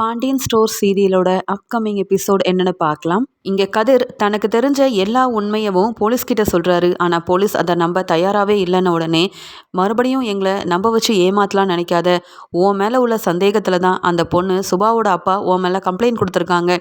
Pandian store சீரியலோட upcoming episode என்னன்னு பார்க்கலாம். இங்கே கதிர் தனக்கு தெரிஞ்ச எல்லா உண்மையவும் போலீஸ் கிட்ட சொல்கிறாரு ஆனால் போலீஸ் அதை நம்ப தயாராகவே இல்லைன்ன உடனே மறுபடியும் எங்களை நம்ப வச்சு ஏமாத்தலாம் நினைக்காத உன் மேலே உள்ள சந்தேகத்தில் தான் அந்த பொண்ணு சுபாவோட அப்பா உன் மேலே கம்ப்ளைண்ட் கொடுத்துருக்காங்க.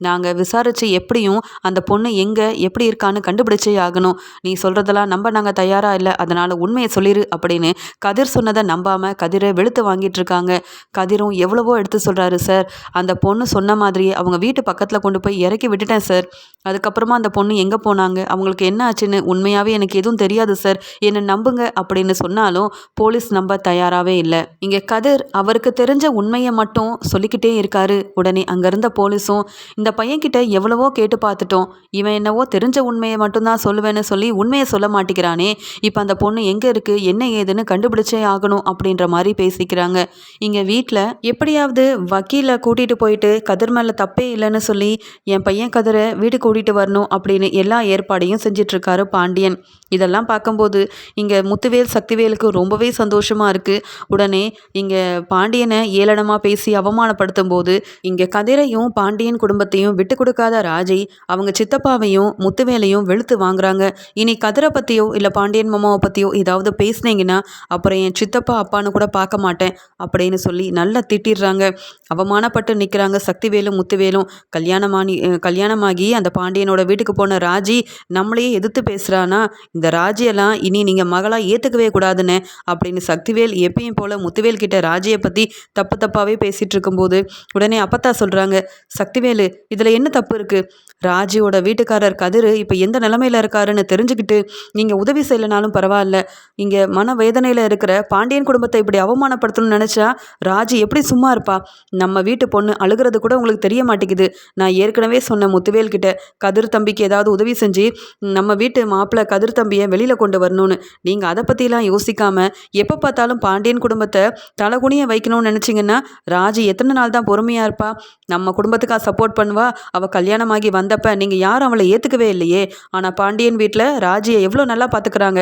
நாங்கள் விசாரித்து எப்படியும் அந்த பொண்ணு எங்கே எப்படி இருக்கான்னு கண்டுபிடிச்சே ஆகணும். நீ சொல்கிறதெல்லாம் நம்ப நாங்கள் தயாராக இல்லை அதனால் உண்மையை சொல்லிடு அப்படின்னு கதிர் சொன்னதை நம்பாமல் கதிரை வெளுத்து வாங்கிட்டு இருக்காங்க. கதிரும் எவ்வளவோ எடுத்து சொல்கிறாரு சார் அந்த பொண்ணு சொன்ன மாதிரியே அவங்க வீட்டு பக்கத்தில் கொண்டு போய் இறக்கி விட்டுட்டேன் சார் அதுக்கப்புறமா அந்த பொண்ணு எங்கே போனாங்க? அவங்களுக்கு என்ன ஆச்சுன்னு உண்மையாகவே எனக்கு எதுவும் தெரியாது சார் என்னை நம்புங்க அப்படின்னு சொன்னாலும் போலீஸ் நம்ப தயாராகவே இல்லை. இங்கே கதிர் அவருக்கு தெரிஞ்ச உண்மையை மட்டும் சொல்லிக்கிட்டே இருக்காரு. உடனே அங்கே இருந்த போலீஸும் இந்த பையன்கிட்ட எவ்வளவோ கேட்டு பார்த்துட்டோம். இவன் என்னவோ தெரிஞ்ச உண்மையை மட்டும்தான் சொல்லுவேன்னு சொல்லி உண்மையை சொல்ல மாட்டேங்கிறானே. இப்போ அந்த பொண்ணு எங்கே இருக்குது என்ன ஏதுன்னு கண்டுபிடிச்சே ஆகணும் அப்படின்ற மாதிரி பேசிக்கிறாங்க. இங்கே வீட்டில் எப்படியாவது வக்கீலை கூட்டிகிட்டு போயிட்டு கதிர் மேலே தப்பே இல்லைன்னு சொல்லி என் பையன் கதிரை வீடு கூட்டிகிட்டு வரணும் அப்படின்னு எல்லா ஏற்பாடையும் செஞ்சிட்ருக்காரு பாண்டியன். இதெல்லாம் பார்க்கும்போது இங்கே முத்துவேல் சக்திவேலுக்கு ரொம்பவே சந்தோஷமாக இருக்குது உடனே இங்கே பாண்டியனை ஏளனமாக பேசி அவமானப்படுத்தும் போது இங்கே கதிரையும் பாண்டியன் குடும்பத்தையும் விட்டு கொடுக்காத ராஜி அவங்க சித்தப்பாவையும் முத்துவேலையும் வெளுத்து வாங்குறாங்க. இனி கதிரை பற்றியோ இல்லை பாண்டியன் மாமாவை பற்றியோ ஏதாவது பேசுனீங்கன்னா அப்புறம் என் சித்தப்பா அப்பான்னு கூட பார்க்க மாட்டேன் அப்படின்னு சொல்லி நல்லா திட்டிடுறாங்க. அவமானப்பட்டு நிற்கிறாங்க சக்திவேலும் முத்துவேலும். கல்யாணமானி கல்யாணமாகி அந்த பாண்டியனோட வீட்டுக்கு போன ராஜி நம்மளையே எதிர்த்து பேசுகிறானா இந்த ராஜியெல்லாம் இனி நீங்கள் மகளாக ஏற்றுக்கவே கூடாதுன்னு அப்படின்னு சக்திவேல் எப்பயும் போல் முத்துவேல் கிட்ட ராஜியை பற்றி தப்பு தப்பாகவே பேசிகிட்டு இருக்கும்போது உடனே அப்பத்தா சொல்கிறாங்க சக்திவேலு இதில் என்ன தப்பு இருக்குது ராஜியோட வீட்டுக்காரர் கதிர் இப்போ எந்த நிலமையில் இருக்காருன்னு தெரிஞ்சுக்கிட்டு நீங்கள் உதவி செய்யலைனாலும் பரவாயில்ல. இங்கே மன வேதனையில் இருக்கிற பாண்டியன் குடும்பத்தை இப்படி அவமானப்படுத்தணும்னு நினச்சா ராஜி எப்படி சும்மா இருப்பா? நம்ம வீட்டு பொண்ணு அழுகிறது கூட உங்களுக்கு தெரிய மாட்டேங்குது. நான் ஏற்கனவே சொன்ன முத்துவேல் கிட்ட கதிர் தம்பிக்கு ஏதாவது உதவி செஞ்சு நம்ம வீட்டு மாப்பிள்ளை கதிர் தம்பியை வெளியில் கொண்டு வரணும்னு. நீங்கள் அதை பற்றிலாம் யோசிக்காமல் எப்போ பார்த்தாலும் பாண்டியன் குடும்பத்தை தலகுனிய வைக்கணும்னு நினச்சிங்கன்னா ராஜி எத்தனை நாள் தான் பொறுமையாக இருப்பா? நம்ம குடும்பத்துக்காக சப்போர்ட் பண்ணுவா? அவள் கல்யாணமாகி வந்தப்ப நீங்கள் யாரும் அவளை ஏற்றுக்கவே இல்லையே. ஆனால் பாண்டியன் வீட்டில் ராஜியை எவ்வளோ நல்லா பார்த்துக்கிறாங்க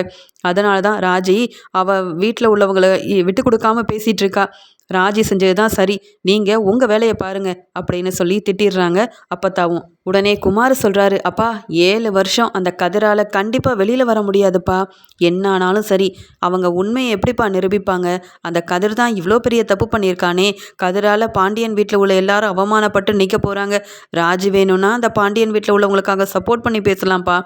அதனால தான் ராஜி அவள் வீட்டில் உள்ளவங்களை விட்டு கொடுக்காம பேசிகிட்டு இருக்கா. ராஜி செஞ்சது தான் சரி. நீங்கள் உங்கள் வேலையை பாருங்கள் அப்படின்னு சொல்லி திட்டிடுறாங்க அப்பத்தாவும். உடனே குமார் சொல்கிறாரு அப்பா ஏழு வருஷம் அந்த கதிரால் கண்டிப்பாக வெளியில் வர முடியாதுப்பா. என்ன ஆனாலும் சரி அவங்க உண்மையை எப்படிப்பா நிரூபிப்பாங்க? அந்த கதிர் தான் இவ்வளோ பெரிய தப்பு பண்ணியிருக்கானே. கதிரால் பாண்டியன் வீட்டில் உள்ள எல்லாரும் அவமானப்பட்டு நிற்க போகிறாங்க ராஜி வேணும்னா அந்த பாண்டியன் வீட்டில் உள்ளவங்களுக்காக சப்போர்ட் பண்ணி பேசலாம்ப்பா.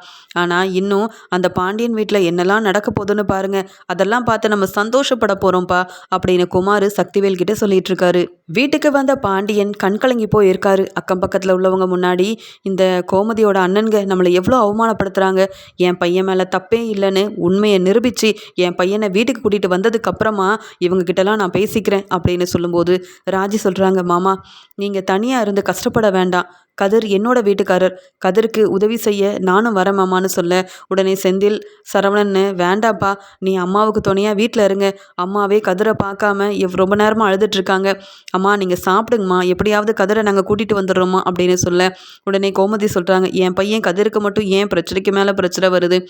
ஆனால் இன்னும் அந்த பாண்டியன் வீட்டில் என்னெல்லாம் நடக்க போகுதுன்னு பாருங்கள் அதெல்லாம் பார்த்து நம்ம சந்தோஷப்பட போகிறோம்ப்பா அப்படின்னு குமார் சக்திவேல் கிட்ட சொல்லிட்டு இருக்காரு. வீட்டுக்கு வந்த பாண்டியன் கண்கலங்கி போய் இருக்காரு அக்கம் பக்கத்தில் உள்ளவங்க முன்னாடி இந்த கோமதியோட அண்ணன்க நம்மளை எவ்வளோ அவமானப்படுத்துகிறாங்க என் பையன் மேலே தப்பே இல்லைன்னு உண்மையை நிரூபித்து என் பையனை வீட்டுக்கு கூட்டிகிட்டு வந்ததுக்கப்புறமா இவங்கக்கிட்டலாம் நான் பேசிக்கிறேன் அப்படின்னு சொல்லும்போது ராஜி சொல்கிறாங்க மாமா நீங்கள் தனியாக இருந்து கஷ்டப்பட வேண்டாம். கதிர் என்னோட வீட்டுக்காரர். கதிருக்கு உதவி செய்ய நானும் வரேன் மாமான்னு சொல்ல. உடனே செந்தில் சரவணன்னு வேண்டாப்பா நீ அம்மாவுக்கு துணையாக வீட்டில் இருங்க. அம்மாவே கதிரை பார்க்காம எவ் ரொம்ப நேரமாக அழுதுட்ருக்காங்க. அம்மா நீங்கள் சாப்பிடுங்கம்மா. எப்படியாவது கதிரை நாங்கள் கூட்டிகிட்டு வந்துடுறோமா அப்படின்னு சொல்ல. உடனே கோமதி சொல்கிறாங்க என் பையன் கதிருக்கு மட்டும் ஏன் பிரச்சனைக்கு மேலே பிரச்சனை வருது?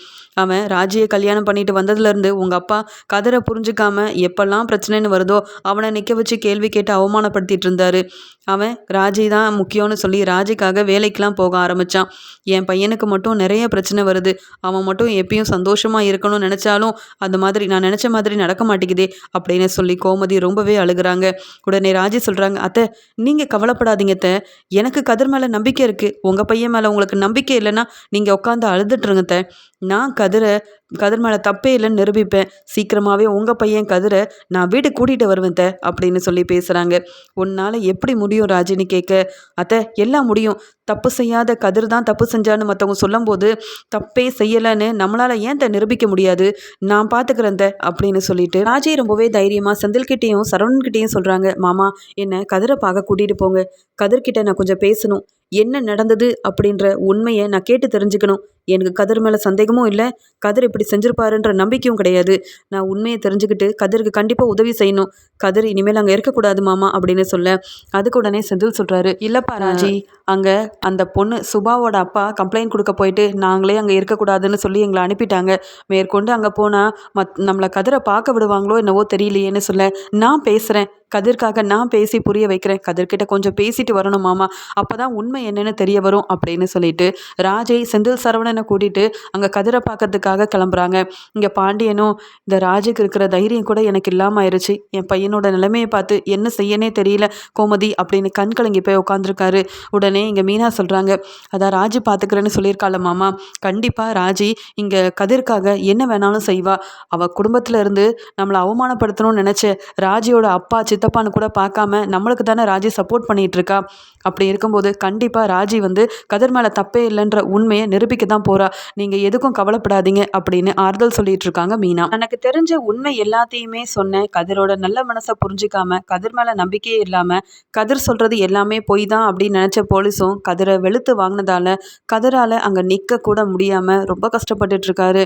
அவன் ராஜியை கல்யாணம் பண்ணிட்டு வந்ததுலேருந்து உங்கள் அப்பா கதிரை புரிஞ்சுக்காம எப்பெல்லாம் பிரச்சனைன்னு வருதோ அவனை நிற்க வச்சு கேள்வி கேட்டு அவமானப்படுத்திட்டு இருந்தாரு. அவன் ராஜி தான் முக்கியம்னு சொல்லி ராஜிக்காக வேலைக்கெலாம் போக ஆரம்பித்தான் என் பையனுக்கு மட்டும் நிறைய பிரச்சனை வருது. அவன் மட்டும் எப்பயும் சந்தோஷமாக இருக்கணும்னு நினச்சாலும் அந்த மாதிரி நான் நினச்ச மாதிரி நடக்க மாட்டேங்குதே அப்படின்னு சொல்லி கோமதி ரொம்பவே அழுகிறாங்க. உடனே ராஜி சொல்கிறாங்க அத்தை நீங்கள் கவலைப்படாதீங்க அத்தை. எனக்கு கதிர் மேலே நம்பிக்கை இருக்குது உங்கள் பையன் மேலே உங்களுக்கு நம்பிக்கை இல்லைன்னா நீங்கள் உட்காந்து அழுதுட்டுருங்க அத்தை. நான் கதிரை கதிர் மேலே தப்பே இல்லைன்னு நிரூபிப்பேன். சீக்கிரமாகவே உங்கள் பையன் கதிரை நான் வீடு கூட்டிகிட்டு வருவேன் த அப்படின்னு சொல்லி பேசுகிறாங்க உன்னால் எப்படி முடியும் ராஜினி கேட்க அத்தை எல்லாம் முடியும். தப்பு செய்யாத கதிர் தான் தப்பு செஞ்சான்னு மற்றவங்க சொல்லும்போது தப்பே செய்யலைன்னு நம்மளால் ஏன் த நிரூபிக்க முடியாது? நான் பார்த்துக்கிறேன் த அப்படின்னு சொல்லிட்டு ராஜி ரொம்பவே தைரியமாக செந்தில்கிட்டேயும் சரவணன்கிட்டேயும் சொல்கிறாங்க மாமா என்னை கதிரை பார்க்க கூட்டிகிட்டு போங்க. கதிர்கிட்ட நான் கொஞ்சம் பேசணும். என்ன நடந்தது அப்படின்ற உண்மையை நான் கேட்டு தெரிஞ்சுக்கணும். எனக்கு கதிர் மேலே சந்தேகமும் இல்லை. கதிர் இப்படி செஞ்சிருப்பாருன்ற நம்பிக்கையும் கிடையாது. நான் உண்மையை தெரிஞ்சுக்கிட்டு கதிருக்கு கண்டிப்பாக உதவி செய்யணும். கதிர் இனிமேல் அங்கே இருக்கக்கூடாது மாமா அப்படின்னு சொல்ல அதுக்கு உடனே செந்தில் சொல்கிறாரு இல்லைப்பா ராஜி அங்கே அந்த பொண்ணு சுபாவோட அப்பா கம்ப்ளைண்ட் கொடுக்க போயிட்டு நாங்களே அங்கே இருக்கக்கூடாதுன்னு சொல்லி எங்களை அனுப்பிட்டாங்க. மேற்கொண்டு அங்கே போனால் மத் நம்மளை கதிரை பார்க்க விடுவாங்களோ என்னவோ தெரியலையேன்னு சொல்ல நான் பேசுகிறேன் கதிர்க்காக நான் பேசி புரிய வைக்கிறேன். கதிர்கிட்ட கொஞ்சம் பேசிட்டு வரணும் மாமா. அப்போ தான் உண்மை என்னன்னு தெரிய வரும் அப்படின்னு சொல்லிட்டு ராஜை செந்தில் சரவணனை கூட்டிகிட்டு அங்கே கதிரை பார்க்கறதுக்காக கிளம்புறாங்க. இங்கே பாண்டியனும் இந்த ராஜுக்கு இருக்கிற தைரியம் கூட எனக்கு இல்லாமல் ஆயிடுச்சு என் பையனோட நிலைமையை பார்த்து என்ன செய்யனே தெரியல கோமதி அப்படின்னு கண் கலங்கி போய் உட்காந்துருக்காரு உடனே இங்கே மீனா சொல்கிறாங்க அதான் ராஜி பார்த்துக்கிறேன்னு சொல்லியிருக்காள் மாமா. கண்டிப்பாக ராஜி இங்கே கதிர்க்காக என்ன வேணாலும் செய்வா. அவள் குடும்பத்தில் இருந்து நம்மளை அவமானப்படுத்தணும்னு நினச்ச ராஜியோட அப்பா சித்தப்பான்னு கூட பார்க்காம நம்மளுக்கு தானே ராஜி சப்போர்ட் பண்ணிகிட்டு இருக்கா? அப்படி இருக்கும்போது கண்டிப்பாக கண்டிப்பாக ராஜி வந்து கதிர் மேலே தப்பே இல்லைன்ற உண்மையை நிரூபிக்க தான் போகிறா நீங்கள் எதுக்கும் கவலைப்படாதீங்க அப்படின்னு ஆறுதல் சொல்லிட்டு இருக்காங்க மீனா. எனக்கு தெரிஞ்ச உண்மை எல்லாத்தையுமே சொன்னேன் கதிரோட நல்ல மனசை புரிஞ்சிக்காம கதிர் மேலே நம்பிக்கையே இல்லாமல் கதிர் சொல்கிறது எல்லாமே பொய் தான் அப்படின்னு நினச்ச போலீஸும் கதிரை வெளுத்து வாங்கினதால கதிரால் அங்கே நிற்க கூட முடியாமல் ரொம்ப கஷ்டப்பட்டுட்டு இருக்காரு.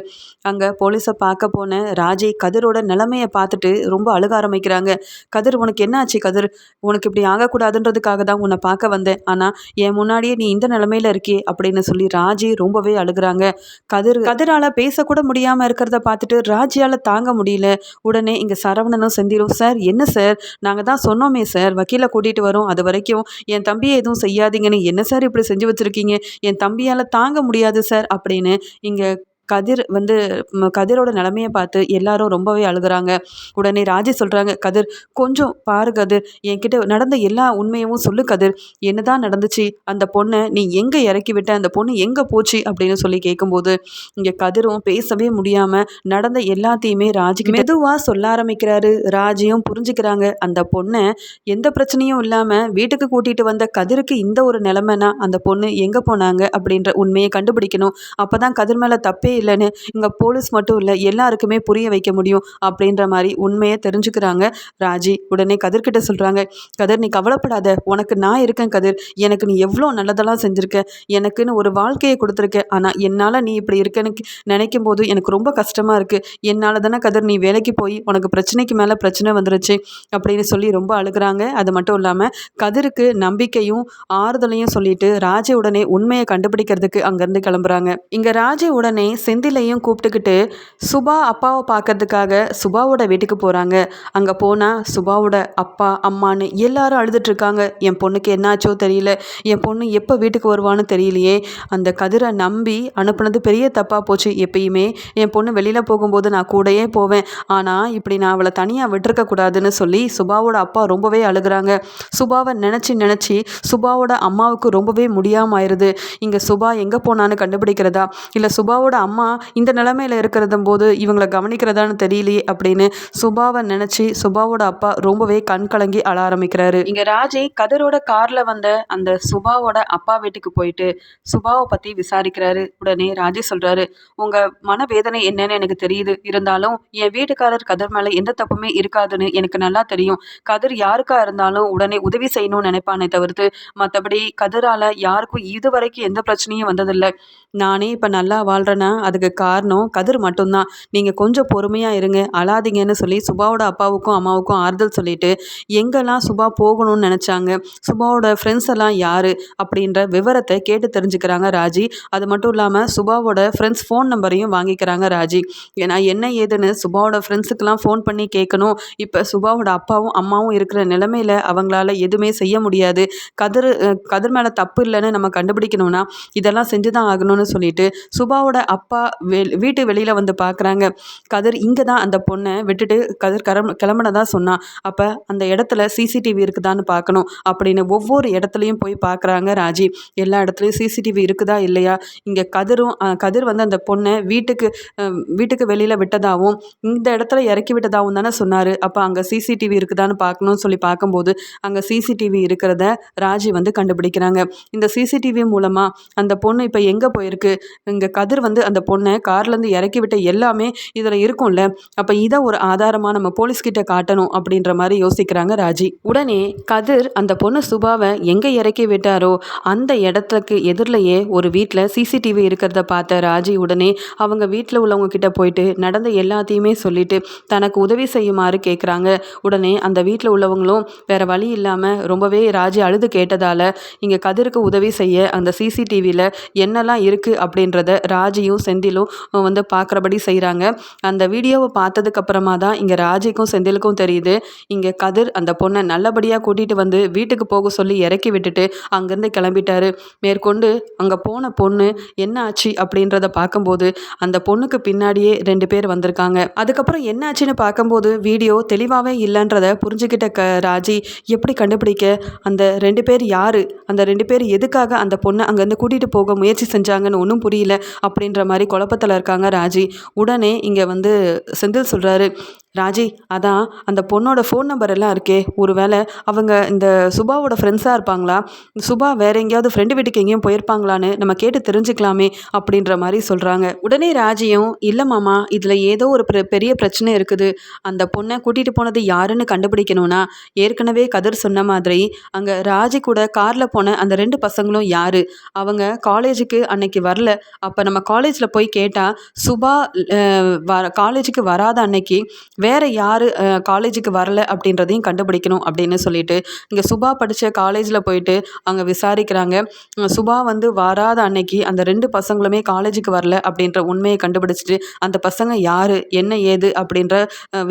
அங்கே போலீஸை பார்க்க போன ராஜி கதிரோட நிலைமையை பார்த்துட்டு ரொம்ப அழுக ஆரம்பிக்கிறாங்க. கதிர் உனக்கு என்ன ஆச்சு கதிர்? உனக்கு இப்படி ஆகக்கூடாதுன்றதுக்காக தான் உன்னை பார்க்க வந்தேன். ஆனால் என் முன்னாடியே நீ இந்த நிலமையில இருக்கே அப்படின்னு சொல்லி ராஜி ரொம்பவே அழுகுறாங்க. கதிர் கதிரால் பேசக்கூட முடியாமல் இருக்கிறத பார்த்துட்டு ராஜியால் தாங்க முடியல. உடனே இங்கே சரவணனும் செந்திரும் சார் என்ன சார்? நாங்கள் தான் சொன்னோமே சார் வக்கீலை கூட்டிகிட்டு வரோம். அது வரைக்கும் என் தம்பியை எதுவும் செய்யாதீங்கன்னு என்ன சார் இப்படி செஞ்சு வச்சுருக்கீங்க? என் தம்பியால் தாங்க முடியாது சார் அப்படின்னு இங்கே கதிர் வந்து கதிரோட நிலமையை பார்த்து எல்லாரும் ரொம்பவே அழுகுறாங்க. உடனே ராஜி சொல்கிறாங்க கதிர் கொஞ்சம் பாரு கதிர். என்கிட்ட நடந்த எல்லா உண்மையவும் சொல்லு கதிர். என்னதான் நடந்துச்சு? அந்த பொண்ணை நீ எங்கே இறக்கி விட்ட? அந்த பொண்ணு எங்கே போச்சு? அப்படின்னு சொல்லி கேட்கும்போது இங்கே கதிரும் பேசவே முடியாமல் நடந்த எல்லாத்தையுமே ராஜிக்கு மெதுவாக சொல்ல ஆரம்பிக்கிறாரு. ராஜியும் புரிஞ்சுக்கிறாங்க அந்த பொண்ணை எந்த பிரச்சனையும் இல்லாமல் வீட்டுக்கு கூட்டிகிட்டு வந்த கதிருக்கு இந்த ஒரு நிலைமைனா அந்த பொண்ணு எங்கே போனாங்க அப்படின்ற உண்மையை கண்டுபிடிக்கணும். அப்போ தான் கதிர் மேலே தப்பே இல்லைன்னு இங்கே போலீஸ் மட்டும் இல்லை எல்லாருக்குமே புரிய வைக்க முடியும் அப்படின்ற மாதிரி உண்மையை தெரிஞ்சுக்கிறாங்க. ராஜி உடனே கதிர்கிட்ட சொல்கிறாங்க கதிர் நீ கவலைப்படாத. உனக்கு நான் இருக்கேன் கதிர். எனக்கு நீ எவ்வளோ நல்லதெல்லாம் செஞ்சுருக்க. எனக்குன்னு ஒரு வாழ்க்கையை கொடுத்துருக்க. ஆனால் என்னால் நீ இப்படி இருக்கன்னு நினைக்கும் போது எனக்கு ரொம்ப கஷ்டமாக இருக்குது என்னால் தானே கதிர் நீ வேலைக்கு போய் உனக்கு பிரச்சனைக்கு மேலே பிரச்சனை வந்துருச்சு அப்படின்னு சொல்லி ரொம்ப அழுகுறாங்க. அது மட்டும் இல்லாமல் கதிருக்கு நம்பிக்கையும் ஆறுதலையும் சொல்லிட்டு ராஜ உடனே உண்மையை கண்டுபிடிக்கிறதுக்கு அங்கேருந்து கிளம்புறாங்க. இங்கே ராஜ உடனே செந்திலையும் கூப்பிட்டுக்கிட்டு சுபா அப்பாவை பார்க்கறதுக்காக சுபாவோட வீட்டுக்கு போகிறாங்க அங்கே போனால் சுபாவோட அப்பா அம்மான்னு எல்லாரும் அழுதுட்டுருக்காங்க. என் பொண்ணுக்கு என்னாச்சோ தெரியல. என் பொண்ணு எப்போ வீட்டுக்கு வருவான்னு தெரியலையே. அந்த கதிரை நம்பி அனுப்புனது பெரிய தப்பாக போச்சு எப்பயுமே. என் பொண்ணு வெளியில் போகும்போது நான் கூடயே போவேன். ஆனால் இப்படி நான் அவளை தனியாக விட்டுருக்க கூடாதுன்னு சொல்லி சுபாவோட அப்பா ரொம்பவே அழுகுறாங்க. சுபாவை நினச்சி நினச்சி சுபாவோட அம்மாவுக்கு ரொம்பவே முடியாமல் ஆயிடுது இங்கே சுபா எங்கே போனான்னு கண்டுபிடிக்கிறதா? இல்லை சுபாவோட அம்மா அம்மா இந்த நிலமையில் இருக்கிறதும் போது இவங்களை கவனிக்கிறதான்னு தெரியலையே அப்படின்னு சுபாவை நினச்சி சுபாவோட அப்பா ரொம்பவே கண் கலங்கி அழ ஆரம்பிக்கிறாரு. இங்கே ராஜி கதிரோட காரில் வந்த அந்த சுபாவோட அப்பா வீட்டுக்கு போயிட்டு சுபாவை பற்றி விசாரிக்கிறாரு. உடனே ராஜி சொல்கிறாரு உங்கள் மனவேதனை என்னன்னு எனக்கு தெரியுது. இருந்தாலும் என் வீட்டுக்காரர் கதிர் மேலே எந்த தப்புமே இருக்காதுன்னு எனக்கு நல்லா தெரியும். கதிர் யாருக்கா இருந்தாலும் உடனே உதவி செய்யணும்னு நினைப்பானே தவிர்த்து மற்றபடி கதிரால் யாருக்கும் இதுவரைக்கும் எந்த பிரச்சனையும் வந்ததில்லை. நானே இப்போ நல்லா வாழ்கிறேன்னா அதுக்கு காரணம் கதிர் மட்டும்தான். நீங்கள் கொஞ்சம் பொறுமையாக இருங்க அழாதீங்கன்னு சொல்லி சுபாவோட அப்பாவுக்கும் அம்மாவுக்கும் ஆறுதல் சொல்லிட்டு எங்கெல்லாம் சுபா போகணும்னு நினச்சாங்க? சுபாவோட ஃப்ரெண்ட்ஸ் எல்லாம் யார்? அப்படின்ற விவரத்தை கேட்டு தெரிஞ்சுக்கிறாங்க ராஜி. அது மட்டும் இல்லாமல் சுபாவோட ஃப்ரெண்ட்ஸ் ஃபோன் நம்பரையும் வாங்கிக்கிறாங்க ராஜி. ஏன்னா என்ன ஏதுன்னு சுபாவோட ஃப்ரெண்ட்ஸுக்கெல்லாம் ஃபோன் பண்ணி கேட்கணும். இப்போ சுபாவோட அப்பாவும் அம்மாவும் இருக்கிற நிலமையில அவங்களால எதுவுமே செய்ய முடியாது. கதிர் கதிர் மேலே தப்பு இல்லைன்னு நம்ம கண்டுபிடிக்கணும்னா இதெல்லாம் செஞ்சு தான் ஆகணும்னு சொல்லிட்டு சுபாவோட அப்பா அப்பா வெ வீட்டு வெளியில் வந்து பார்க்குறாங்க கதிர் இங்கே தான் அந்த பொண்ணை விட்டுட்டு கதிர் கிளம்ப கிளம்புனதா சொன்னான் அப்போ அந்த இடத்துல சிசிடிவி இருக்குதான்னு பார்க்கணும் அப்படின்னு ஒவ்வொரு இடத்துலையும் போய் பார்க்குறாங்க ராஜி. எல்லா இடத்துலையும் சிசிடிவி இருக்குதா இல்லையா? இங்கே கதிரும் கதிர் வந்து அந்த பொண்ணை வீட்டுக்கு வீட்டுக்கு வெளியில் விட்டதாகவும் இந்த இடத்துல இறக்கி விட்டதாகவும் தானே சொன்னார். அப்போ அங்கே சிசிடிவி இருக்குதான்னு பார்க்கணும்னு சொல்லி பார்க்கும்போது அங்கே சிசிடிவி இருக்கிறத ராஜி வந்து கண்டுபிடிக்கிறாங்க. இந்த சிசிடிவி மூலமாக அந்த பொண்ணு இப்போ எங்கே போயிருக்கு? இங்கே கதிர் வந்து அந்த அந்த பொண்ணை கார்லேருந்து இறக்கி விட்ட எல்லாமே இதில் இருக்கும்ல. அப்போ இதை ஒரு ஆதாரமாக நம்ம போலீஸ்கிட்ட காட்டணும் அப்படின்ற மாதிரி யோசிக்கிறாங்க ராஜி. உடனே கதிர் அந்த பொண்ணு சுபாவை எங்கே இறக்கி விட்டாரோ அந்த இடத்துக்கு எதிரிலேயே ஒரு வீட்டில் சிசிடிவி இருக்கிறத பார்த்த ராஜி உடனே அவங்க வீட்டில் உள்ளவங்க கிட்ட போயிட்டு நடந்த எல்லாத்தையுமே சொல்லிட்டு தனக்கு உதவி செய்யுமாறு கேட்குறாங்க உடனே அந்த வீட்டில் உள்ளவங்களும் வேற வழி இல்லாமல் ரொம்பவே ராஜி அழுது கேட்டதால் இங்கே கதிருக்கு உதவி செய்ய அந்த சிசிடிவியில் என்னெல்லாம் இருக்குது அப்படின்றத ராஜியும் செந்திலும் வந்து பார்க்குறபடி செய்கிறாங்க அந்த வீடியோவை பார்த்ததுக்கப்புறமா தான் இங்கே ராஜிக்கும் செந்திலுக்கும் தெரியுது. இங்கே கதிர் அந்த பொண்ணை நல்லபடியாக கூட்டிகிட்டு வந்து வீட்டுக்கு போக சொல்லி இறக்கி விட்டுட்டு அங்கேருந்து கிளம்பிட்டாரு. மேற்கொண்டு அங்கே போன பொண்ணு என்ன ஆச்சு அப்படின்றத பார்க்கும்போது அந்த பொண்ணுக்கு பின்னாடியே ரெண்டு பேர் வந்திருக்காங்க. அதுக்கப்புறம் என்ன ஆச்சுன்னு பார்க்கும்போது வீடியோ தெளிவாகவே இல்லைன்றத புரிஞ்சுக்கிட்ட க ராஜி எப்படி கண்டுபிடிக்க? அந்த ரெண்டு பேர் யார்? அந்த ரெண்டு பேர் எதுக்காக அந்த பொண்ணை அங்கேருந்து கூட்டிகிட்டு போக முயற்சி செஞ்சாங்கன்னு ஒன்றும் புரியல அப்படின்ற மாதிரி குழப்பத்தில் இருக்காங்க ராஜி. உடனே இங்கே வந்து செந்தில் சொல்கிறாரு ராஜி அதான் அந்த பொண்ணோட ஃபோன் நம்பர் எல்லாம் இருக்கே. ஒருவேளை அவங்க இந்த சுபாவோட ஃப்ரெண்ட்ஸாக இருப்பாங்களா? சுபா வேற எங்கேயாவது ஃப்ரெண்டு வீட்டுக்கு எங்கேயும் போயிருப்பாங்களான்னு நம்ம கேட்டு தெரிஞ்சுக்கலாமே அப்படின்ற மாதிரி சொல்கிறாங்க உடனே ராஜியும் இல்லை மாமா இதில் ஏதோ ஒரு பெரிய பிரச்சனை இருக்குது. அந்த பொண்ணை கூட்டிகிட்டு போனது யாருன்னு கண்டுபிடிக்கணும்னா ஏற்கனவே கதிர் சொன்ன மாதிரி அங்கே ராஜி கூட காரில் போன அந்த ரெண்டு பசங்களும் யார்? அவங்க காலேஜுக்கு அன்னைக்கு வரல. அப்போ நம்ம காலேஜில் போய் கேட்டால் சுபா வர காலேஜுக்கு வராத அன்னைக்கு வேறு யார் காலேஜுக்கு வரல அப்படின்றதையும் கண்டுபிடிக்கணும் அப்படின்னு சொல்லிட்டு இங்கே சுபா படித்த காலேஜில் போயிட்டு அங்கே விசாரிக்கிறாங்க. சுபா வந்து வராத அன்னைக்கு அந்த ரெண்டு பசங்களுமே காலேஜுக்கு வரல அப்படின்ற உண்மையை கண்டுபிடிச்சிட்டு அந்த பசங்க யார் என்ன ஏது அப்படின்ற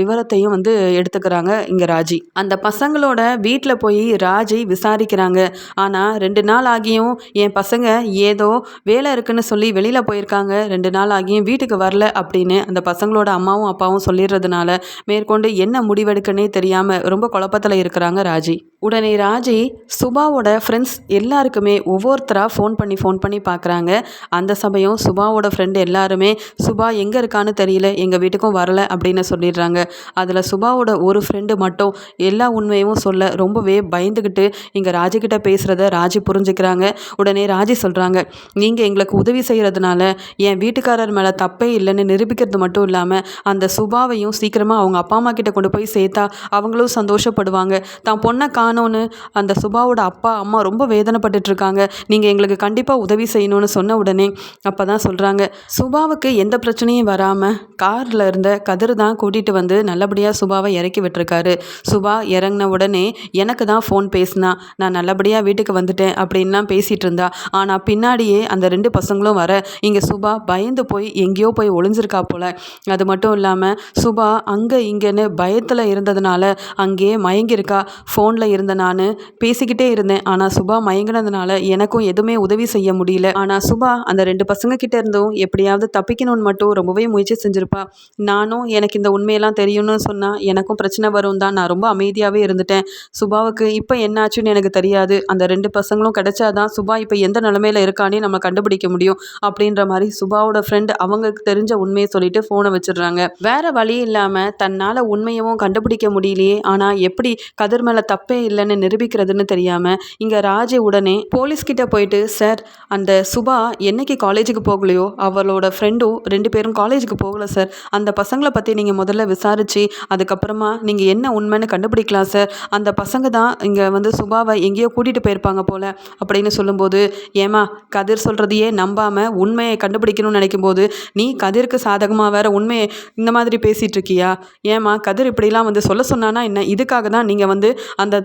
விவரத்தையும் வந்து எடுத்துக்கிறாங்க இங்கே ராஜி. அந்த பசங்களோட வீட்டில் போய் ராஜி விசாரிக்கிறாங்க. ஆனால் ரெண்டு நாள் ஆகியும் என் பசங்க ஏதோ வேலை இருக்குன்னு சொல்லி வெளியில் போயிருக்காங்க. ரெண்டு நாள் ஆகியும் வீட்டுக்கு வரல அப்படின்னு அந்த பசங்களோட அம்மாவும் அப்பாவும் சொல்லிடுறதுனால மேற்கொண்டு என்ன முடிவெடுக்கனே தெரியாமல் ரொம்ப குழப்பத்தில் இருக்கிறாங்க ராஜி. உடனே ராஜி சுபாவோட ஃப்ரெண்ட்ஸ் எல்லாருக்குமே ஒவ்வொருத்தராக ஃபோன் பண்ணி ஃபோன் பண்ணி பார்க்குறாங்க அந்த சமயம் சுபாவோட ஃப்ரெண்டு எல்லாருமே சுபா எங்கே இருக்கான்னு தெரியல எங்கள் வீட்டுக்கும் வரல அப்படின்னு சொல்லிடுறாங்க. அதில் சுபாவோட ஒரு ஃப்ரெண்டு மட்டும் எல்லா உண்மையும் சொல்ல ரொம்பவே பயந்துக்கிட்டு இங்கே ராஜிக்கிட்ட பேசுகிறத ராஜி புரிஞ்சுக்கிறாங்க. உடனே ராஜி சொல்கிறாங்க நீங்கள் எங்களுக்கு உதவி செய்கிறதுனால என் வீட்டுக்காரர் மேலே தப்பே இல்லைன்னு நிரூபிக்கிறது மட்டும் இல்லாமல் அந்த சுபாவையும் சீக்கிரமாக அவங்க அப்பா அம்மா கிட்ட கொண்டு போய் சேர்த்தா அவங்களும் சந்தோஷப்படுவாங்க. தான் பொண்ணை காணோன்னு அந்த சுபாவோட அப்பா அம்மா ரொம்ப வேதனைப்பட்டுட்ருக்காங்க. நீங்கள் எங்களுக்கு கண்டிப்பாக உதவி செய்யணும்னு சொன்ன உடனே அப்போ தான் சொல்கிறாங்க சுபாவுக்கு எந்த பிரச்சனையும் வராமல் காரில் இருந்த கதிர் தான் கூட்டிகிட்டு வந்து நல்லபடியாக சுபாவை இறக்கி விட்டுருக்காரு. சுபா இறங்கின உடனே எனக்கு தான் ஃபோன் பேசினா நான் நல்லபடியாக வீட்டுக்கு வந்துட்டேன் அப்படின்லாம் பேசிகிட்டு இருந்தா. ஆனால் பின்னாடியே அந்த ரெண்டு பசங்களும் வர இங்கே சுபா பயந்து போய் எங்கேயோ போய் ஒளிஞ்சிருக்கா போல். அது மட்டும் இல்லாமல் சுபா அங்கே அங்கே இங்கேன்னு பயத்தில் இருந்ததுனால அங்கேயே மயங்கியிருக்கா. ஃபோனில் இருந்த நான் பேசிக்கிட்டே இருந்தேன். ஆனால் சுபா மயங்கினதுனால எனக்கும் எதுவுமே உதவி செய்ய முடியல. ஆனால் சுபா அந்த ரெண்டு பசங்க கிட்ட இருந்தும் எப்படியாவது தப்பிக்கணும்னு மட்டும் ரொம்பவே முயற்சி செஞ்சுருப்பா. நானும் எனக்கு இந்த உண்மையெல்லாம் தெரியும்னு சொன்னால் எனக்கும் பிரச்சனை வரும் தான் நான் ரொம்ப அமைதியாகவே இருந்துட்டேன். சுபாவுக்கு இப்போ என்னாச்சுன்னு எனக்கு தெரியாது. அந்த ரெண்டு பசங்களும் கிடைச்சாதான் சுபா இப்போ எந்த நிலமையில இருக்கானே நம்ம கண்டுபிடிக்க முடியும். அப்படின்ற மாதிரி சுபாவோட ஃப்ரெண்ட் அவங்களுக்கு தெரிஞ்ச உண்மையை சொல்லிட்டு ஃபோனை வச்சிடுறாங்க. வேற வழி இல்லாமல் தன்னால் உண்மையவும் கண்டுபிடிக்க முடியலையே. ஆனால் எப்படி கதிர் மேலே தப்பே இல்லைன்னு நிரூபிக்கிறதுன்னு தெரியாமல் இங்கே ராஜி உடனே போலீஸ்கிட்ட போயிட்டு சார் அந்த சுபா என்னைக்கு காலேஜுக்கு போகலையோ அவளோட ஃப்ரெண்டும் ரெண்டு பேரும் காலேஜுக்கு போகல சார். அந்த பசங்களை பற்றி நீங்கள் முதல்ல விசாரித்து அதுக்கப்புறமா நீங்கள் என்ன உண்மைன்னு கண்டுபிடிக்கலாம் சார். அந்த பசங்க தான் இங்கே வந்து சுபாவை எங்கேயோ கூட்டிகிட்டு போயிருப்பாங்க போல் அப்படின்னு சொல்லும்போது ஏமா கதிர் சொல்கிறதையே நம்பாமல் உண்மையை கண்டுபிடிக்கணும்னு நினைக்கும் போது நீ கதிருக்கு சாதகமாக வேற உண்மையை இந்த மாதிரி பேசிகிட்டு இருக்கியா? ஏமா கதிர் இப்படிலாம் வந்து சொல்ல சொன்னானா என்ன? இதுக்காக தான் நீங்கள் வந்து அந்த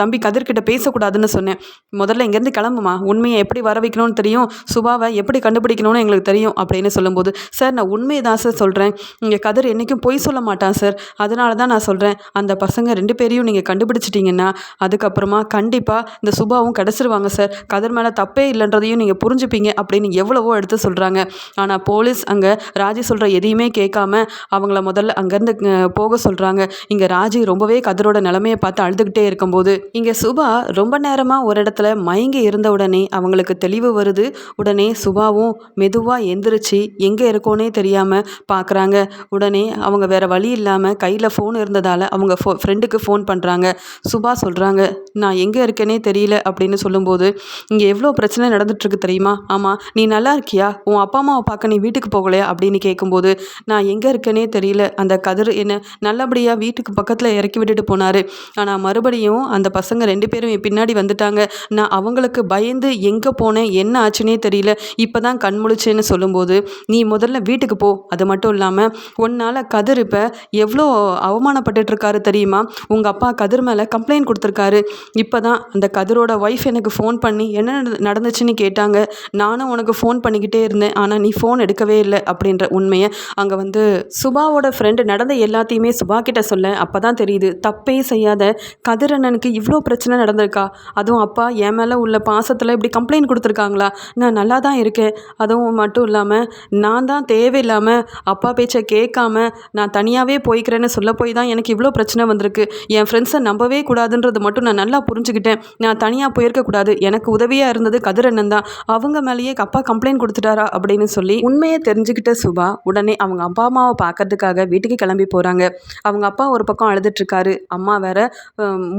தம்பி கதிர்கிட்ட பேசக்கூடாதுன்னு சொன்னேன். முதல்ல இங்கேருந்து கிளம்புமா உண்மையை எப்படி வர வைக்கணும்னு தெரியும்? சுபாவை எப்படி கண்டுபிடிக்கணும்னு எங்களுக்கு தெரியும் அப்படின்னு சொல்லும்போது சார் நான் உண்மையை தான் சார் சொல்கிறேன் இங்கே கதிர் என்றைக்கும் பொய் சொல்ல மாட்டான் சார். அதனால தான் நான் சொல்கிறேன் அந்த பசங்க ரெண்டு பேரையும் நீங்கள் கண்டுபிடிச்சிட்டிங்கன்னா அதுக்கப்புறமா கண்டிப்பாக இந்த சுபாவும் கிடச்சிருவாங்க சார். கதிர் மேலே தப்பே இல்லைன்றதையும் நீங்கள் புரிஞ்சுப்பீங்க அப்படின்னு எவ்வளவோ எடுத்து சொல்கிறாங்க ஆனால் போலீஸ் அங்கே ராஜி சொல்கிற எதையுமே கேட்காம அவங்கள முதல்ல அங்கேருந்து போக சொல்கிறாங்க இங்கே ராஜி ரொம்பவே கதிரோட நிலமையை பார்த்து அழுதுகிட்டே இருக்கும்போது இங்கே சுபா ரொம்ப நேரமாக ஒரு இடத்துல மயங்கி இருந்த உடனே அவங்களுக்கு தெளிவு வருது. உடனே சுபாவும் மெதுவாக எந்திரிச்சு எங்கே இருக்கோன்னே தெரியாமல் பார்க்குறாங்க உடனே அவங்க வேறு வழி இல்லாமல் கையில் ஃபோன் இருந்ததால் அவங்க ஃபோ ஃப்ரெண்டுக்கு ஃபோன் பண்ணுறாங்க சுபா சொல்கிறாங்க நான் எங்கே இருக்கேனே தெரியல அப்படின்னு சொல்லும்போது இங்கே எவ்வளோ பிரச்சனை நடந்துட்டுருக்கு தெரியுமா? ஆமாம் நீ நல்லா இருக்கியா? உன் அப்பா அம்மாவை பார்க்க நீ வீட்டுக்கு போகலையா? அப்படின்னு கேட்கும்போது நான் எங்கே இருக்கேனே தெரியல. அந்த கதிர் என்ன நல்லபடியாக வீட்டுக்கு பக்கத்தில் இறக்கி விட்டுட்டு போனார். ஆனால் மறுபடியும் அந்த பசங்க ரெண்டு பேரும் என் பின்னாடி வந்துட்டாங்க. நான் அவங்களுக்கு பயந்து எங்கே போனேன் என்ன ஆச்சுன்னே தெரியல. இப்போ தான் கண் முழிச்சேன்னு சொல்லும்போது நீ முதல்ல வீட்டுக்கு போ. அது மட்டும் இல்லாமல் உன்னால் கதிர் இப்போ எவ்வளோ அவமானப்பட்டுருக்காரு தெரியுமா? உங்கள் அப்பா கதிர் மேலே கம்ப்ளைண்ட் கொடுத்துருக்காரு. இப்போ தான் அந்த கதிரோட ஒய்ஃப் எனக்கு ஃபோன் பண்ணி என்ன நடந்துச்சுன்னு கேட்டாங்க. நானும் உனக்கு ஃபோன் பண்ணிக்கிட்டே இருந்தேன். ஆனால் நீ ஃபோன் எடுக்கவே இல்லை. அப்படின்ற உண்மையை அங்கே வந்து சுபாவோட ஃப்ரெண்டு நடந்த எல்லாத்தையுமே சுபா கிட்ட சொல்ல அப்போ தான் தெரியுது தப்பே செய்யாத கதிரண்ணனுக்கு இவ்வளோ பிரச்சனை நடந்திருக்கா. அதுவும் அப்பா என் மேலே உள்ள பாசத்தில் இப்படி கம்ப்ளைண்ட் கொடுத்துருக்காங்களா? நான் நல்லா தான் இருக்கேன். அதுவும் மட்டும் இல்லாமல் நான் தான் தேவையில்லாமல் அப்பா பேச்சை கேட்காம நான் தனியாகவே போய்க்கிறேன்னு சொல்ல போய் தான் எனக்கு இவ்வளோ பிரச்சனை வந்திருக்கு. என் ஃப்ரெண்ட்ஸை நம்பவே கூடாதுன்றது மட்டும் நான் நல்லா புரிஞ்சுக்கிட்டேன். நான் தனியாக போயிருக்கக்கூடாது எனக்கு உதவியாக இருந்தது கதிரண்ணன் தான். அவங்க மேலேயே அப்பா கம்ப்ளைண்ட் கொடுத்துட்டாரா அப்படின்னு சொல்லி உண்மையை தெரிஞ்சுக்கிட்ட சுபா உடனே அவங்க அப்பா அம்மாவை பார்க்கறதுக்காக வீட்டுக்கு கிளம்பி போகிறாங்க அவங்க அப்பா ஒரு பக்கம் அழுதுட்ருக்காரு அம்மா வேற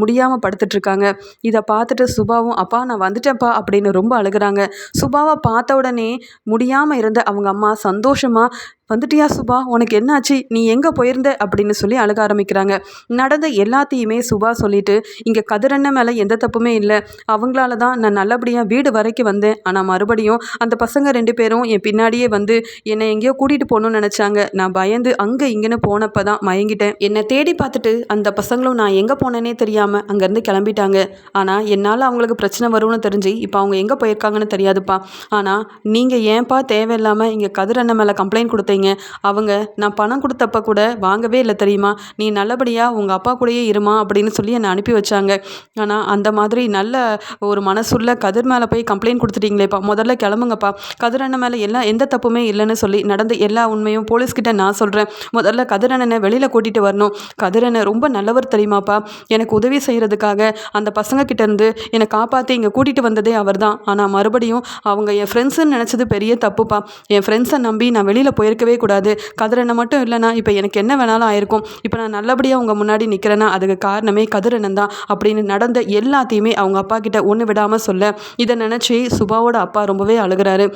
முடியாமல் படுத்துட்ருக்காங்க இதை பார்த்துட்டு சுபாவும் அப்பா நான் வந்துட்டேன்ப்பா அப்படின்னு ரொம்ப அழுகுறாங்க. சுபாவை பார்த்த உடனே முடியாமல் இருந்த அவங்க அம்மா சந்தோஷமாக வந்துட்டியா சுபா உனக்கு என்னாச்சு? நீ எங்கே போயிருந்த? அப்படின்னு சொல்லி அழுக ஆரம்பிக்கிறாங்க. நடந்த எல்லாத்தையுமே சுபா சொல்லிட்டு இங்கே கதிரண்ணன் மேலே எந்த தப்புமே இல்லை. அவங்களால தான் நான் நல்லபடியாக வீடு வரைக்கும் வந்தேன். ஆனால் மறுபடியும் அந்த பசங்க ரெண்டு பேரும் என் பின்னாடியே வந்து என்னை எங்கேயோ கூட்டிகிட்டு போகணும்னு நினச்சாங்க. நான் பயந்து அங்கே இங்கேன்னு போனப்ப தான் மயங்கிட்டேன். என்னை தேடி பார்த்துட்டு அந்த பசங்களும் நான் எங்கே போனேனே தெரியாமல் அங்கேருந்து கிளம்பிட்டாங்க. ஆனால் என்னால் அவங்களுக்கு பிரச்சனை வரும்னு தெரிஞ்சு இப்போ அவங்க எங்கே போயிருக்காங்கன்னு தெரியாதுப்பா. ஆனால் நீங்கள் ஏன்பா தேவையில்லாமல் இங்கே கதிரண்ணன் மேலே கம்ப்ளைண்ட் கொடுத்தீங்க? அவங்க நான் பணம் கொடுத்தப்ப கூட வாங்கவே இல்லை தெரியுமா? நீ நல்லபடியாக உங்கள் அப்பா கூடயே இருமா அப்படின்னு சொல்லி என்னை அனுப்பி வச்சாங்க. ஆனால் அந்த மாதிரி நல்ல ஒரு மனசுள்ள கதிர் மேலே போய் கம்ப்ளைண்ட் கொடுத்துட்டீங்களேப்பா முதல்ல கிளம்புங்கப்பா. கதிரண்ணன் மேலே எல்லாம் எந்த தப்புமே இல்லைன்னு சொல்லி நடந்த எல்லா உண்மையும் போலீஸ்கிட்ட நான் சொல்கிறேன் முதல்ல கதிரனை வெளியில் கூட்டிகிட்டு வரணும். கதிரனை ரொம்ப நல்லவர் தெரியுமாப்பா? எனக்கு உதவி செய்கிறதுக்காக அந்த பசங்க இருந்து என்னை காப்பாற்றி இங்கே கூட்டிகிட்டு வந்ததே அவர் தான் ஆனால் மறுபடியும் அவங்க என் ஃப்ரெண்ட்ஸுன்னு நினச்சது பெரிய தப்புப்பா. என் ஃப்ரெண்ட்ஸை நம்பி நான் வெளியில் போயிருக்கவே கூடாது. கதிரனை மட்டும் இல்லைனா இப்போ எனக்கு என்ன வேணாலும் ஆயிருக்கும். இப்போ நான் நல்லபடியாக உங்கள் முன்னாடி நிற்கிறேன்னா அதுக்கு காரணமே கதிரனன் தான் அப்படின்னு நடந்த எல்லாத்தையுமே அவங்க அப்பா கிட்ட ஒன்று விடாமல் சொல்ல இதை நினச்சி சுபாவோட அப்பா ரொம்பவே அழுகிறாரு.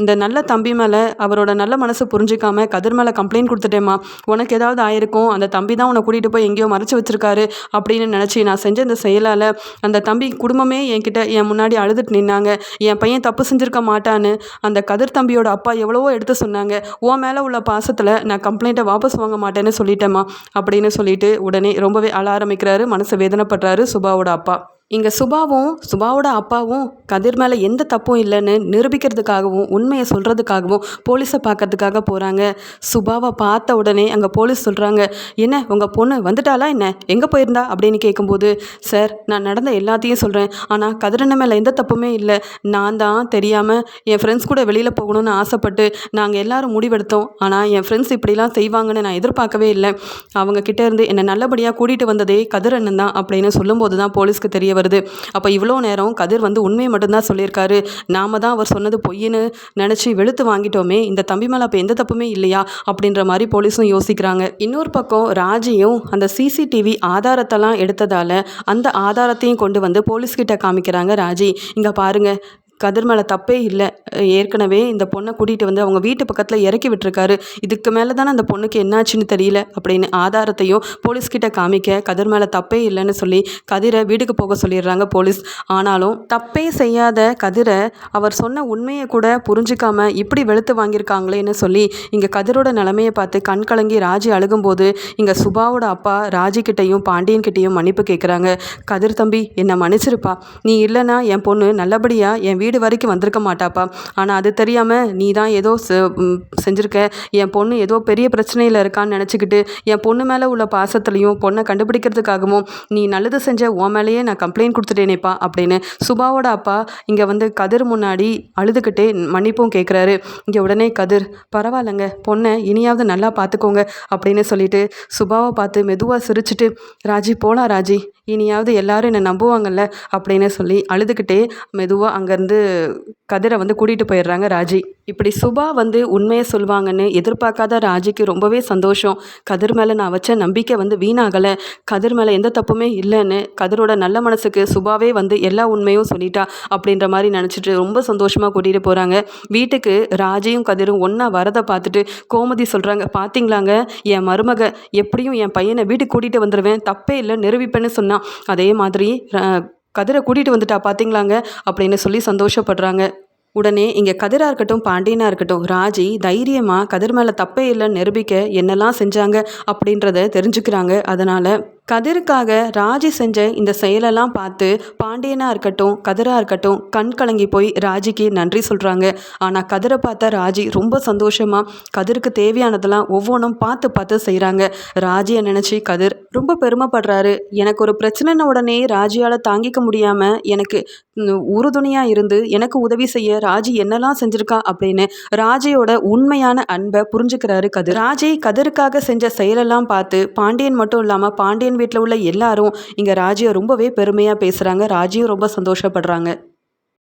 இந்த நல்ல தம்பி மேலே அவரோட நல்ல மனசு புரிஞ்சிக்காம கதிர் மேலே கம்ப்ளைண்ட் கொடுத்துட்டேம்மா. உனக்கு ஏதாவது ஆயிருக்கும். அந்த தம்பி தான் உன்னை கூட்டிகிட்டு போய் எங்கேயோ மறைச்சு வச்சிருக்காரு அப்படின்னு நினச்சி நான் செஞ்ச இந்த செயலால் அந்த தம்பி குடும்பமே என்கிட்ட என் முன்னாடி அழுதுட்டு நின்னாங்க. என் பையன் தப்பு செஞ்சிருக்க மாட்டான்னு அந்த கதிர் தம்பியோட அப்பா எவ்வளவோ எடுத்து சொன்னாங்க. உன் மேலே உள்ள பாசத்தில் நான் கம்ப்ளைண்ட்டை வாபஸ் வாங்க மாட்டேன்னு சொல்லிட்டேம்மா அப்படின்னு சொல்லிட்டு உடனே ரொம்பவே அழ ஆரம்பிக்கிறாரு மனசு வேதனைப்படுறாரு சுபாவோட அப்பா. இங்கே சுபாவும் சுபாவோட அப்பாவும் கதிர் மேலே எந்த தப்பும் இல்லைன்னு நிரூபிக்கிறதுக்காகவும் உண்மையை சொல்கிறதுக்காகவும் போலீஸை பார்க்கறதுக்காக போகிறாங்க சுபாவை பார்த்த உடனே அங்கே போலீஸ் சொல்கிறாங்க என்ன உங்கள் பொண்ணு வந்துட்டாளா என்ன? எங்கே போயிருந்தா? அப்படின்னு கேட்கும்போது சார் நான் நடந்த எல்லாத்தையும் சொல்கிறேன் ஆனால் கதிரண்ண மேலே எந்த தப்புமே இல்லை. நான் தான் தெரியாமல் என் ஃப்ரெண்ட்ஸ் கூட வெளியில் போகணும்னு ஆசைப்பட்டு நாங்கள் எல்லாரும் முடிவெடுத்தோம். ஆனால் என் ஃப்ரெண்ட்ஸ் இப்படிலாம் செய்வாங்கன்னு நான் எதிர்பார்க்கவே இல்லை. அவங்க இருந்து என்னை நல்லபடியாக கூட்டிகிட்டு வந்ததே கதிரண்ணன் தான் அப்படின்னு சொல்லும்போது தான் போலீஸ்க்கு தெரிய வருது. அப்போ இவ்வளோ நேரம் கதிர் வந்து உண்மையை மட்டும்தான் சொல்லியிருக்காரு. நாம தான் அவர் சொன்னது பொய்ன்னு நினச்சி வெளுத்து வாங்கிட்டோமே இந்த தம்பி மேலே அப்போ எந்த தப்புமே இல்லையா? அப்படின்ற மாதிரி போலீஸும் யோசிக்கிறாங்க. இன்னொரு பக்கம் ராஜியும் அந்த சிசிடிவி ஆதாரத்தெல்லாம் எடுத்ததால் அந்த ஆதாரத்தையும் கொண்டு வந்து போலீஸ்கிட்ட காமிக்கிறாங்க ராஜி. இங்கே பாருங்கள் கதிர் மேலே தப்பே இல்லை. ஏற்கனவே இந்த பொண்ணை கூட்டிகிட்டு வந்து அவங்க வீட்டு பக்கத்தில் இறக்கி விட்டுருக்காரு. இதுக்கு மேலே தானே அந்த பொண்ணுக்கு என்னாச்சுன்னு தெரியல அப்படின்னு ஆதாரத்தையும் போலீஸ்கிட்ட காமிக்க கதிர் மேலே தப்பே இல்லைன்னு சொல்லி கதிரை வீட்டுக்கு போக சொல்லிடுறாங்க போலீஸ். ஆனாலும் தப்பே செய்யாத கதிரை அவர் சொன்ன உண்மையை கூட புரிஞ்சிக்காம இப்படி வெளுத்து வாங்கியிருக்காங்களேன்னு சொல்லி இங்கே கதிரோட நிலமையை பார்த்து கண் கலங்கி ராஜி அழுகும்போது இங்கே சுபாவோட அப்பா ராஜிக்கிட்டையும் பாண்டியன்கிட்டையும் பாண்டியன் மன்னிப்பு கேட்குறாங்க கதிர் தம்பி என்னை மன்னிச்சிருப்பா. நீ இல்லைன்னா என் பொண்ணு நல்லபடியாக என் வீடு வீடு வரைக்கும் வந்திருக்க மாட்டாப்பா. ஆனால் அது தெரியாமல் நீ தான் ஏதோ செ- என் பொண்ணு ஏதோ பெரிய பிரச்சனையில் இருக்கான்னு நினச்சிக்கிட்டு என் பொண்ணு மேலே உள்ள பாசத்துலையும் பொண்ணை கண்டுபிடிக்கிறதுக்காகவும் நீ நல்லது செஞ்ச உன் மேலேயே நான் கம்ப்ளைண்ட் கொடுத்துட்டேனேப்பா அப்படின்னு சுபாவோட அப்பா இங்கே வந்து கதிர் முன்னாடி அழுதுகிட்டே மன்னிப்பும் கேட்குறாரு இங்கே உடனே கதிர் பரவாயில்லைங்க பொண்ணை இனியாவது நல்லா பார்த்துக்கோங்க அப்படின்னு சொல்லிட்டு சுபாவை பார்த்து மெதுவாக சிரிச்சிட்டு ராஜி போலாம் ராஜி. இனியாவது எல்லாரும் என்னை நம்புவாங்கல்ல அப்படின்னு சொல்லி அழுதுகிட்டே மெதுவாக அங்கேருந்து கதிரை வந்து கூட்டிகிட்டு போயிடுறாங்க ராஜி. இப்படி சுபா வந்து உண்மையை சொல்லுவாங்கன்னு எதிர்பார்க்காத ராஜிக்கு ரொம்பவே சந்தோஷம். கதிர் மேலே நான் வச்ச நம்பிக்கை வந்து வீணாகலை. கதிர் மேலே எந்த தப்புமே இல்லைன்னு கதிரோட நல்ல மனசுக்கு சுபாவே வந்து எல்லா உண்மையும் சொல்லிட்டா அப்படின்ற மாதிரி நினச்சிட்டு ரொம்ப சந்தோஷமாக கூட்டிகிட்டு போகிறாங்க வீட்டுக்கு ராஜியும் கதிரும் ஒன்றா வரதை பார்த்துட்டு கோமதி சொல்கிறாங்க பார்த்தீங்களாங்க என் மருமக எப்படியும் என் பையனை வீட்டுக்கு கூட்டிகிட்டு வந்துடுவேன் தப்பே இல்லை நிரூபிப்பேன்னு சொன்னான். அதே மாதிரி கதிரை கூட்டிகிட்டு வந்துட்டா பார்த்தீங்களாங்க அப்படின்னு சொல்லி சந்தோஷப்படுறாங்க. உடனே இங்கே கதிராக இருக்கட்டும் பாண்டியனாக இருக்கட்டும் ராஜி தைரியமாக கதிர் மேலே தப்பே இல்லைன்னு நிரூபிக்க என்னெல்லாம் செஞ்சாங்க அப்படின்றத தெரிஞ்சுக்கிறாங்க. அதனால் கதிருக்காக ராஜி செஞ்ச இந்த செயலெல்லாம் பார்த்து பாண்டியனாக இருக்கட்டும் கதிராக இருக்கட்டும் கண் கலங்கி போய் ராஜிக்கு நன்றி சொல்கிறாங்க ஆனால் கதிரை பார்த்த ராஜி ரொம்ப சந்தோஷமாக கதிருக்கு தேவையானதெல்லாம் ஒவ்வொன்றும் பார்த்து பார்த்து செய்கிறாங்க ராஜியை நினச்சி கதிர் ரொம்ப பெருமைப்படுறாரு. எனக்கு ஒரு பிரச்சனைன உடனே ராஜியால் தாங்கிக்க முடியாமல் எனக்கு உறுதுணையாக இருந்து எனக்கு உதவி செய்ய ராஜி என்னெல்லாம் செஞ்சுருக்கா அப்படின்னு ராஜியோட உண்மையான அன்பை புரிஞ்சுக்கிறாரு கதிர். ராஜி கதிருக்காக செஞ்ச செயலெல்லாம் பார்த்து பாண்டியன் மட்டும் இல்லாமல் பாண்டியன் வீட்டில் உள்ள எல்லாரும் இங்கே ராஜியை ரொம்பவே பெருமையாக பேசுகிறாங்க ராஜியும் ரொம்ப சந்தோஷப்படுறாங்க.